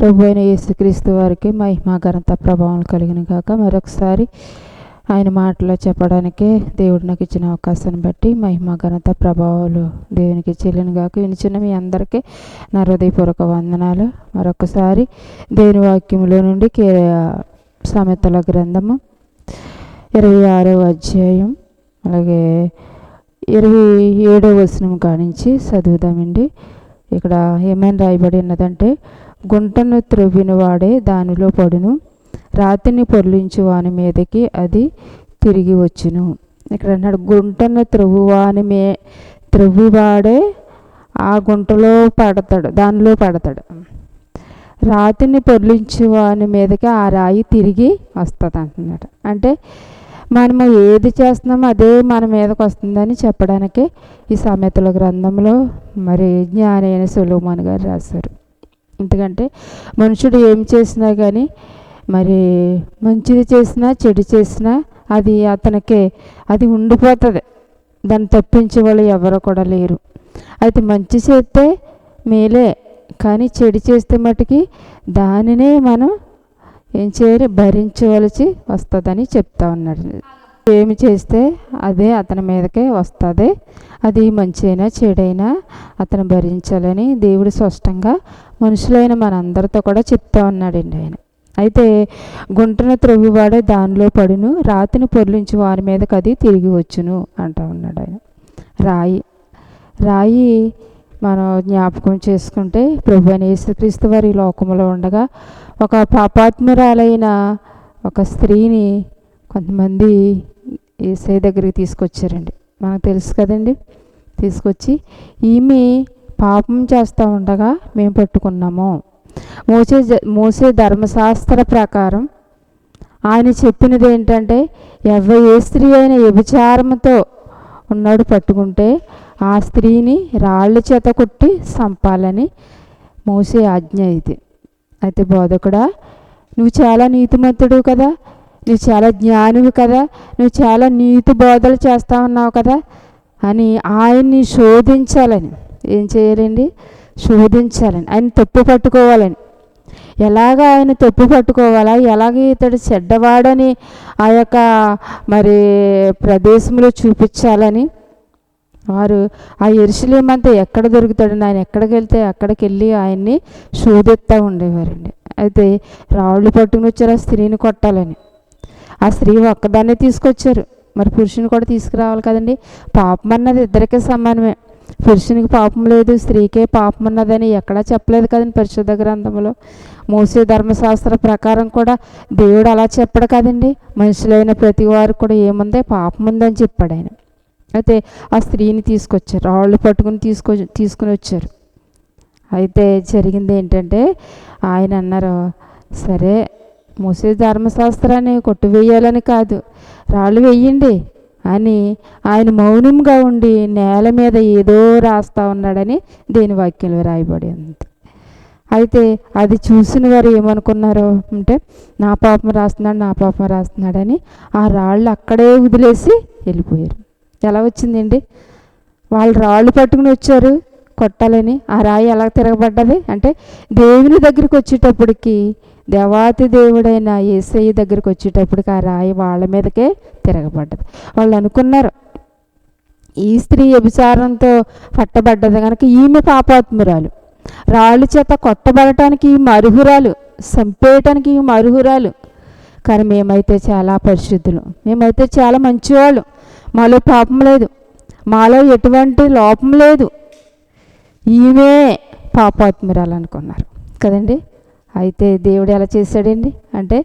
ప్రభు అయిన యేసుక్రీస్తు వారికి మహిమ ప్రభావం కలిగిన కాక మరొకసారి ఆయన మాటలో చెప్పడానికే దేవుడు నాకు ఇచ్చిన అవకాశాన్ని బట్టి మహిమ ఘనత ప్రభావాలు దేవునికి చెల్లిన కాక వినిచిన మీ అందరికీ నా హృదయపూర్వక వందనాలు. మరొకసారి దేవుని వాక్యంలో నుండి కే సామెతల గ్రంథము ఇరవై ఆరవ అధ్యాయం అలాగే ఇరవై ఏడవ వచనం కానించి చదువుదామండి. ఇక్కడ ఏమైనా రాయబడి ఉన్నదంటే గుంటను త్రవ్విన వాడే దానిలో పడును. రాతిని పొర్లించు వాని మీదకి అది తిరిగి వచ్చును. ఇక్కడ అన్నాడు గుంటను త్రవ్వువాని మే త్రవ్వివాడే ఆ గుంటలో పడతాడు దానిలో పడతాడు. రాతిని పొర్లించు వాని మీదకి ఆ రాయి తిరిగి వస్తుంది అంటున్నాడు. అంటే మనము ఏది చేస్తున్నామో అదే మన మీదకి వస్తుందని చెప్పడానికి ఈ సామెతల గ్రంథంలో మరి జ్ఞానైన సులోమాన్ గారు రాశారు. ఎందుకంటే మనుషుడు ఏం చేసినా కానీ మరి మంచిది చేసినా చెడు చేసినా అది అతనికే అది ఉండిపోతుంది. దాన్ని తప్పించే వాళ్ళు ఎవరు కూడా లేరు. అయితే మంచి చేస్తే మేలే కానీ చెడు చేస్తే మటుకి దానినే మనం ఏం చేయాలి భరించవలసి వస్తుందని చెప్తా ఉన్నాడు. ఏమి చేస్తే అదే అతని మీదకే వస్తుంది. అది మంచైనా చెడైనా అతను భరించాలని దేవుడు స్పష్టంగా మనుషులైన మనందరితో కూడా చెప్తా ఉన్నాడండి ఆయన. అయితే గుంటను త్రవ్వివాడే దానిలో పడును రాతిని పొర్లించి వారి మీదకి అది తిరిగి వచ్చును అంటూ ఉన్నాడు ఆయన. రాయి రాయి మనం జ్ఞాపకం చేసుకుంటే ప్రభు అని యేసుక్రీస్తు వారి లోకంలో ఉండగా ఒక పాపాత్మురాలైన ఒక స్త్రీని కొంతమంది ఏసై దగ్గరికి తీసుకొచ్చారండి. మనకు తెలుసు కదండి? తీసుకొచ్చి ఈమె పాపం చేస్తూ ఉండగా మేము పట్టుకున్నాము. మోసే మోసే ధర్మశాస్త్ర ప్రకారం ఆయన చెప్పినది ఏంటంటే ఎవ ఏ స్త్రీ అయిన వ్యభిచారంతో ఉన్నాడు పట్టుకుంటే ఆ స్త్రీని రాళ్ళ చేత కొట్టి చంపాలని మోసే ఆజ్ఞ ఇది. అయితే బోధకుడా నువ్వు చాలా నీతిమంతుడు కదా. నువ్వు చాలా జ్ఞానివి కదా. నువ్వు చాలా నీతి బోధలు చేస్తా ఉన్నావు కదా. అని ఆయన్ని శోధించాలని. ఏం చేయాలండి? శోధించాలని. ఆయన తప్పు పట్టుకోవాలని. ఎలాగ ఆయన తప్పు పట్టుకోవాలా? ఎలాగ ఇతడు చెడ్డవాడని ఆ యొక్క మరి ప్రదేశంలో చూపించాలని. వారు ఆ ఎరుసలేమంతా ఎక్కడ దొరుకుతాడని ఆయన ఎక్కడికి వెళ్తే అక్కడికి వెళ్ళి ఆయన్ని శోధిస్తూ ఉండేవారండి. అయితే రాళ్ళు పట్టుకుని వచ్చారు ఆ స్త్రీని కొట్టాలని. ఆ స్త్రీ ఒక్కదాన్నే తీసుకొచ్చారు. మరి పురుషుని కూడా తీసుకురావాలి కదండి. పాపం అన్నది ఇద్దరికే సమానమే. పురుషునికి పాపం లేదు స్త్రీకే పాపం ఉన్నదని ఎక్కడా చెప్పలేదు కదండి పరిశుద్ధ గ్రంథంలో. మోసే ధర్మశాస్త్ర ప్రకారం కూడా దేవుడు అలా చెప్పడు కదండి. మనుషులైన ప్రతి వారు కూడా ఏముందే పాపం ఉందని చెప్పాడు ఆయన. అయితే ఆ స్త్రీని తీసుకొచ్చారు రాళ్ళు పట్టుకుని తీసుకొ తీసుకుని వచ్చారు. అయితే జరిగింది ఏంటంటే ఆయన అన్నారు సరే మూసే ధర్మశాస్త్రాన్ని కొట్టువేయాలని కాదు. రాళ్ళు వెయ్యండి అని ఆయన మౌనంగా ఉండి నేల మీద ఏదో రాస్తా ఉన్నాడని దేని వాక్యంలో రాయబడింది అయితే అది చూసిన వారు ఏమనుకున్నారు అంటే నా పాపం రాస్తున్నాడు నా పాపం రాస్తున్నాడని ఆ రాళ్ళు అక్కడే వదిలేసి వెళ్ళిపోయారు. ఎలా వచ్చిందండి? వాళ్ళు రాళ్ళు పట్టుకుని వచ్చారు. కొట్టాలని ఆ రాయి ఎలా తిరగబడ్డది? అంటే దేవుని దగ్గరికి వచ్చేటప్పటికి దేవాతి దేవుడైన ఏసయ్య దగ్గరికి వచ్చేటప్పటికి ఆ రాయి వాళ్ళ మీదకే తిరగబడ్డది. వాళ్ళు అనుకున్నారు ఈ స్త్రీ వ్యభిచారంతో పట్టబడ్డది కనుక ఈమె పాపాత్మురాలు. రాళ్ళు చేత కొట్టబడటానికి ఈమె అర్హురాలు చంపేయటానికి ఈమె అర్హురాలు కానీ మేమైతే చాలా పరిశుద్ధులు. మేమైతే చాలా మంచివాళ్ళు. మాలో పాపం లేదు. మాలో ఎటువంటి లోపం లేదు. ఈమె పాపాత్మురాలు అనుకున్నారు కదండి? అయితే దేవుడు ఎలా చేశాడండి? అంటే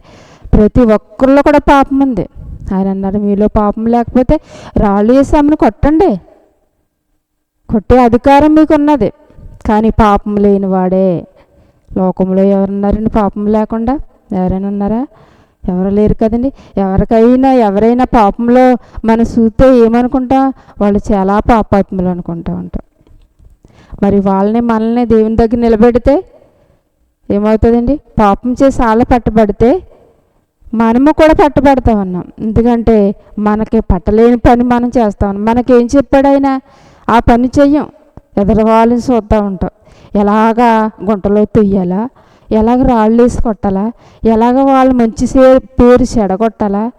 ప్రతి ఒక్కరిలో కూడా పాపం ఉంది. ఆయన అన్నారు మీలో పాపం లేకపోతే రాళ్ళు వేసి ఆమెను కొట్టండి. కొట్టే అధికారం మీకు ఉన్నది కానీ పాపం లేని వాడే లోకంలో ఎవరున్నారండి పాపం లేకుండా? ఎవరైనా ఉన్నారా? ఎవరు లేరు కదండి? ఎవరికైనా ఎవరైనా పాపంలో మనం చూస్తే ఏమనుకుంటాం? వాళ్ళు చాలా పాపాత్ములు అనుకుంటా ఉంటాం మరి వాళ్ళని మనల్ని దేవుని దగ్గర నిలబెడితే ఏమవుతుందండి? పాపం చేసి వాళ్ళ పట్టబడితే మనము కూడా పట్టబడతా ఉన్నాం ఎందుకంటే మనకి పట్టలేని పని మనం చేస్తా ఉన్నాం మనకేం చెప్పాడు ఆయన? ఆ పని చెయ్యం. ఎదరవాళ్ళని చూస్తూ ఉంటాం. ఎలాగా గుంటలో తొయ్యాలా? ఎలాగ రాళ్ళు వేసి కొట్టాలా? ఎలాగ వాళ్ళ మంచి పేరు చెడగొట్టాలా?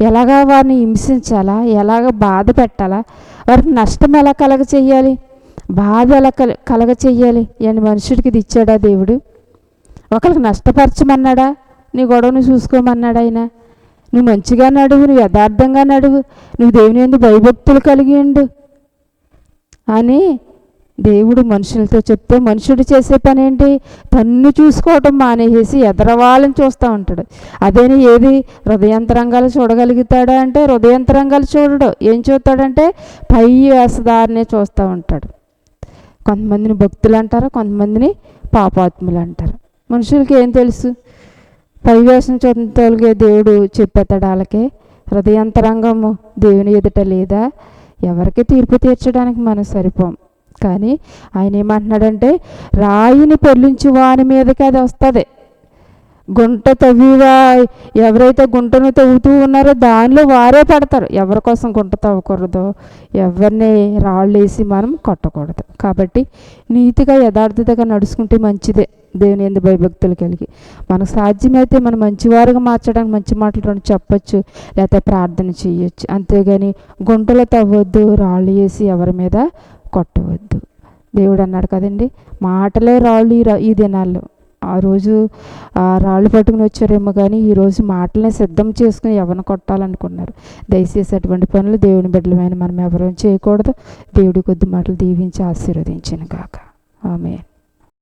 ఎలాగ వారిని హింసించాలా? ఎలాగ బాధ పెట్టాలా? వారికి నష్టం ఎలా కలగ చెయ్యాలి? బాధ ఎలా కల కలగ చెయ్యాలి అని మనుషుడికి ఇది ఇచ్చాడా దేవుడు? ఒకరికి నష్టపరచమన్నాడా? నీ గొడవను చూసుకోమన్నాడు ఆయన? నువ్వు మంచిగా నడువు నువ్వు యథార్థంగా నడువు నువ్వు దేవుని ఎందు భయభక్తులు కలిగి ఉండు. అని దేవుడు మనుషులతో చెప్తే మనుషుడు చేసే పని ఏంటి తన్ను చూసుకోవటం మానేసేసి ఎదరవాళ్ళని చూస్తూ ఉంటాడు. అదేని ఏది? హృదయంతరంగాలు చూడగలుగుతాడా అంటే హృదయంతరంగాలు చూడడు. ఏం చూస్తాడంటే పై వేసదారినే చూస్తూ ఉంటాడు. కొంతమందిని భక్తులు అంటారు కొంతమందిని పాపాత్ములు అంటారు మనుషులకి ఏం తెలుసు? పైవేషం చూడటానికి దేవుడు చెప్పేస్తాడు వాళ్ళకి హృదయంతరంగము దేవుని ఎదుట లేదా? ఎవరికి తీర్పు తీర్చడానికి మనం సరిపోం. కానీ ఆయన ఏమంటున్నాడంటే రాయిని పొర్లించి వాని మీదకి అది వస్తుంది. గుంట తవ్వివా ఎవరైతే గుంటను తవ్వుతూ ఉన్నారో దానిలో వారే పడతారు. ఎవరి కోసం గుంట తవ్వకూడదు ఎవరిని రాళ్ళు వేసి మనం కొట్టకూడదు. కాబట్టి నీతిగా యథార్థతగా నడుచుకుంటే మంచిదే దేవుని ఎందు భయభక్తులు కలిగి. మనకు సాధ్యమైతే మనం మంచివారుగా మార్చడానికి మంచి మాటలు రెండు చెప్పొచ్చు లేకపోతే ప్రార్థన చేయొచ్చు. అంతేగాని గుంటలో తవ్వద్దు రాళ్ళు వేసి ఎవరి మీద కొట్టవద్దు. దేవుడు అన్నాడు కదండి మాటలే రాళ్ళు ఈ రా- ఈ దినాల్లో. ఆ రోజు ఆ రాళ్ళు పట్టుకుని వచ్చారేమో కానీ ఈరోజు మాటలనే సిద్ధం చేసుకుని ఎవరిని కొట్టాలనుకున్నారు? దయచేసి అటువంటి పనులు దేవుని బిడ్డలమైన మనం ఎవరైనా చేయకూడదు. దేవుడి కొద్ది మాటలు దీవించి ఆశీర్వదించిన కాక ఆమె